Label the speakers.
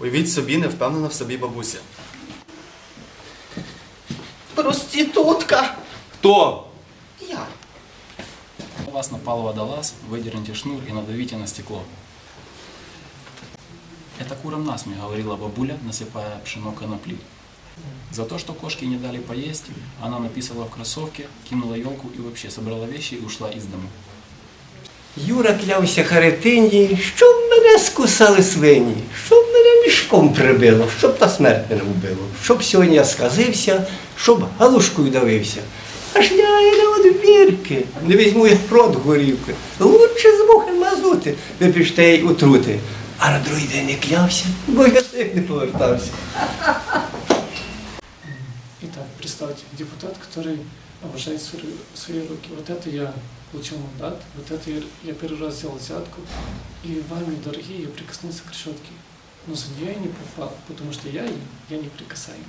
Speaker 1: Уявіть собі, не впевнена в собі бабуся.
Speaker 2: Проститутка!
Speaker 1: Хто?
Speaker 2: Я.
Speaker 3: У вас напал водолаз, выдерните шнур и надавите на стекло. Это курам насмех, говорила бабуля, насыпая пшено конопли. За то, что кошки не дали поесть, она написала в кроссовке, кинула елку и вообще собрала вещи и ушла из дому.
Speaker 2: Юра клявся Харитині, щоб мене скусали свині, щоб мене мішком прибило, щоб та смерть мене вбило, щоб сьогодні я сказився, щоб галушкою давився. Аж я і на одвірки, не візьму я в рот горівки. Лучше з мухи мазути, випіш те й отрути. А на другий день не клявся, бо я не повертався.
Speaker 4: Итак, представьте, депутат, который обожает свои, свои руки. Вот это я получил мандат, вот это я, я первый раз взял взятку, и вами, дорогие, я прикоснулся к решетке. Но за нее я не попал, потому что я, я не прикасаю.